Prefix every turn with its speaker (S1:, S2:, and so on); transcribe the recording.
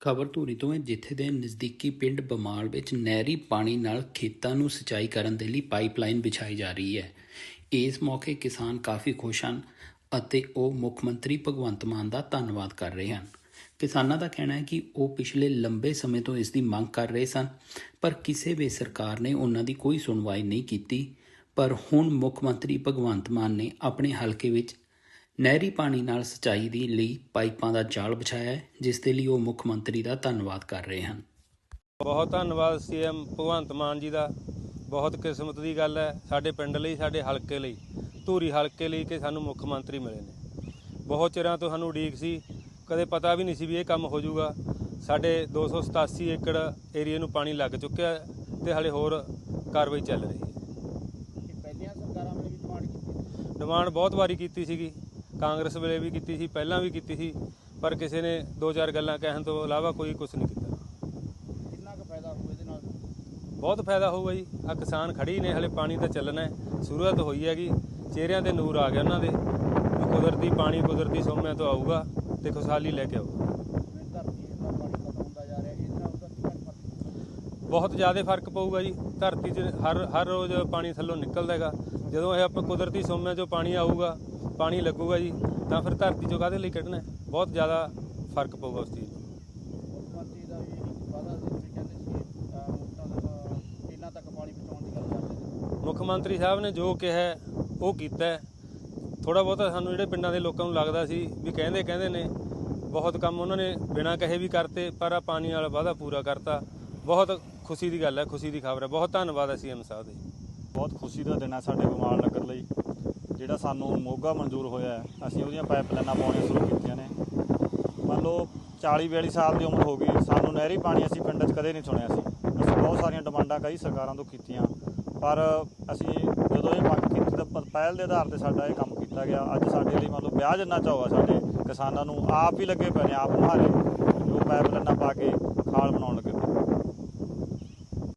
S1: ਖਬਰ ਧੂਰੀ ਤੋਂ ਹੈ, ਜਿੱਥੇ ਦੇ ਨਜ਼ਦੀਕੀ ਪਿੰਡ ਬਮਾਲ ਵਿੱਚ ਨਹਿਰੀ ਪਾਣੀ ਨਾਲ ਖੇਤਾਂ ਨੂੰ ਸਿੰਚਾਈ ਕਰਨ ਦੇ ਲਈ ਪਾਈਪਲਾਈਨ ਵਿਛਾਈ ਜਾ ਰਹੀ ਹੈ। ਇਸ ਮੌਕੇ ਕਿਸਾਨ ਕਾਫੀ ਖੁਸ਼ ਹਨ ਅਤੇ ਉਹ ਮੁੱਖ ਮੰਤਰੀ ਭਗਵੰਤ ਮਾਨ ਦਾ ਧੰਨਵਾਦ ਕਰ ਰਹੇ ਹਨ। ਕਿਸਾਨਾਂ ਦਾ ਕਹਿਣਾ ਹੈ ਕਿ ਉਹ ਪਿਛਲੇ ਲੰਬੇ ਸਮੇਂ ਤੋਂ ਇਸ ਦੀ ਮੰਗ ਕਰ ਰਹੇ ਸਨ, ਪਰ ਕਿਸੇ ਵੀ ਸਰਕਾਰ ਨੇ ਉਹਨਾਂ ਦੀ ਕੋਈ ਸੁਣਵਾਈ ਨਹੀਂ ਕੀਤੀ। ਪਰ ਹੁਣ ਮੁੱਖ ਮੰਤਰੀ ਭਗਵੰਤ ਮਾਨ ਨੇ ਆਪਣੇ ਹਲਕੇ ਵਿੱਚ ਨਹਿਰੀ ਪਾਣੀ ਨਾਲ ਸਿੰਚਾਈ ਦੀ ਲਈ ਪਾਈਪਾਂ ਦਾ ਜਾਲ ਵਿਛਾਇਆ ਹੈ ਜਿਸ ਦੇ ਲਈ ਉਹ ਮੁੱਖ ਮੰਤਰੀ ਦਾ ਧੰਨਵਾਦ ਕਰ ਰਹੇ ਹਨ।
S2: ਬਹੁਤ ਧੰਨਵਾਦ ਸੀਐਮ ਭਗਵੰਤ ਮਾਨ ਜੀ ਦਾ। ਬਹੁਤ ਕਿਸਮਤ ਦੀ ਗੱਲ ਹੈ ਸਾਡੇ ਪਿੰਡ ਲਈ ਸਾਡੇ ਹਲਕੇ ਲਈ ਧੂਰੀ ਹਲਕੇ ਲਈ ਕਿ ਸਾਨੂੰ ਮੁੱਖ ਮੰਤਰੀ ਮਿਲੇ ਨੇ। ਬਹੁਤ ਚਿਰਾਂ ਤੋਂ ਸਾਨੂੰ ਉਡੀਕ ਸੀ ਕਦੇ ਪਤਾ ਵੀ ਨਹੀਂ ਸੀ ਵੀ ਇਹ ਕੰਮ ਹੋ ਜਾਊਗਾ। ਸਾਡੇ 287 ਏਕੜ ਏਰੀਆ ਨੂੰ ਪਾਣੀ ਲੱਗ ਚੁੱਕਿਆ ਤੇ ਹਲੇ ਹੋਰ ਕਾਰਵਾਈ ਚੱਲ ਰਹੀ ਹੈ।
S3: ਪਹਿਲੀਆਂ ਸਰਕਾਰਾਂ ਨੇ ਵੀ ਡਿਮਾਂਡ ਕੀਤੀ
S2: ਡਿਮਾਂਡ ਬਹੁਤ ਵਾਰੀ ਕੀਤੀ ਸੀਗੀ। ਕਾਂਗਰਸ ਵੇਲੇ ਵੀ ਕੀਤੀ ਸੀ ਪਹਿਲਾਂ ਵੀ ਕੀਤੀ ਸੀ ਪਰ ਕਿਸੇ ਨੇ ਦੋ ਚਾਰ ਗੱਲਾਂ ਕਹਿਣ ਤੋਂ ਇਲਾਵਾ ਕੋਈ ਕੁਝ ਨਹੀਂ ਕੀਤਾ।
S3: ਕਿੰਨਾ ਕੁ ਫਾਇਦਾ ਹੋਊ ਇਹਦੇ ਨਾਲ?
S2: ਬਹੁਤ ਫਾਇਦਾ ਹੋਊਗਾ ਜੀ। ਆ ਕਿਸਾਨ ਖੜੀ ਨੇ ਹਲੇ ਪਾਣੀ ਤਾਂ ਚੱਲਣਾ ਹੈ। ਸ਼ੁਰੂਆਤ ਹੋਈ ਹੈਗੀ। ਚਿਹਰਿਆਂ ਤੇ ਨੂਰ ਆ ਗਿਆ ਉਹਨਾਂ ਦੇ। ਕੁਦਰਤੀ ਪਾਣੀ ਕੁਦਰਤੀ ਸੋਮਿਆਂ ਤੋਂ ਆਊਗਾ ਤੇ ਖੁਸ਼ਹਾਲੀ ਲੈ ਕੇ ਆਊਗਾ? ਬਹੁਤ ਜ਼ਿਆਦਾ ਫ਼ਰਕ ਪਊਗਾ ਜੀ। ਧਰਤੀ 'ਚ ਹਰ ਹਰ ਰੋਜ਼ ਪਾਣੀ ਥੱਲੋਂ ਨਿਕਲਦਾ ਹੈਗਾ। ਜਦੋਂ ਇਹ ਆਪਾਂ ਕੁਦਰਤੀ ਸੋਮਿਆਂ 'ਚੋਂ ਪਾਣੀ ਆਊਗਾ ਪਾਣੀ ਲੱਗੂਗਾ ਜੀ ਤਾਂ ਫਿਰ ਧਰਤੀ 'ਚੋਂ ਕਾਹਦੇ ਲਈ ਕੱਢਣਾ? ਬਹੁਤ ਜ਼ਿਆਦਾ ਫ਼ਰਕ ਪਊਗਾ ਉਸ ਚੀਜ਼
S3: ਮੁੱਖ ਮੰਤਰੀ
S2: ਸਾਹਿਬ ਨੇ ਜੋ ਕਿਹਾ ਉਹ ਕੀਤਾ ਥੋੜਾ ਬਹੁਤਾ ਸਾਨੂੰ ਜਿਹੜੇ ਪਿੰਡਾਂ ਦੇ ਲੋਕਾਂ ਨੂੰ ਲੱਗਦਾ ਸੀ ਵੀ ਕਹਿੰਦੇ ਕਹਿੰਦੇ ਨੇ ਬਹੁਤ ਕੰਮ ਉਹਨਾਂ ਨੇ ਬਿਨਾਂ ਕਹੇ ਵੀ ਕਰਤੇ ਪਰ ਆ ਪਾਣੀ ਵਾਲਾ ਵਾਅਦਾ ਪੂਰਾ ਕਰਤਾ। ਬਹੁਤ ਖੁਸ਼ੀ ਦੀ ਗੱਲ ਹੈ ਖੁਸ਼ੀ ਦੀ ਖਬਰ ਹੈ। ਬਹੁਤ ਧੰਨਵਾਦ ਹੈ ਸੀਐਮ ਸਾਹਿਬ ਦੇ।
S4: ਬਹੁਤ ਖੁਸ਼ੀ ਦਾ ਦਿਨ ਹੈ ਸਾਡੇ ਗਮਾਲ ਨਗਰ ਲਈ, ਜਿਹੜਾ ਸਾਨੂੰ ਮੋਗਾ ਮਨਜ਼ੂਰ ਹੋਇਆ ਹੈ। ਅਸੀਂ ਉਹਦੀਆਂ ਪਾਈਪਲਾਈਨਾਂ ਪਾਉਣੀਆਂ ਸ਼ੁਰੂ ਕੀਤੀਆਂ ਨੇ। ਮੰਨ ਲਓ 40 42 ਸਾਲ ਦੀ ਉਮਰ ਹੋ ਗਈ, ਸਾਨੂੰ ਨਹਿਰੀ ਪਾਣੀ ਅਸੀਂ ਪਿੰਡ 'ਚ ਕਦੇ ਨਹੀਂ ਸੁਣਿਆ ਸੀ। ਅਸੀਂ ਬਹੁਤ ਸਾਰੀਆਂ ਡਿਮਾਂਡਾਂ ਕਈ ਸਰਕਾਰਾਂ ਤੋਂ ਕੀਤੀਆਂ, ਪਰ ਅਸੀਂ ਜਦੋਂ ਇਹ ਮੰਗ ਕੀਤੀ ਤਾਂ ਪਹਿਲ ਦੇ ਆਧਾਰ ਤੇ ਸਾਡਾ ਇਹ ਕੰਮ ਕੀਤਾ ਗਿਆ, ਅੱਜ ਸਾਡੇ ਲਈ ਮੰਨ ਲਓ ਵਿਆਹ ਜਿੰਨਾ ਚਾਅ ਸਾਡੇ ਕਿਸਾਨਾਂ ਨੂੰ, ਆਪ ਹੀ ਲੱਗੇ ਪਏ ਨੇ, ਆਪ ਮੁਹਾਰੇ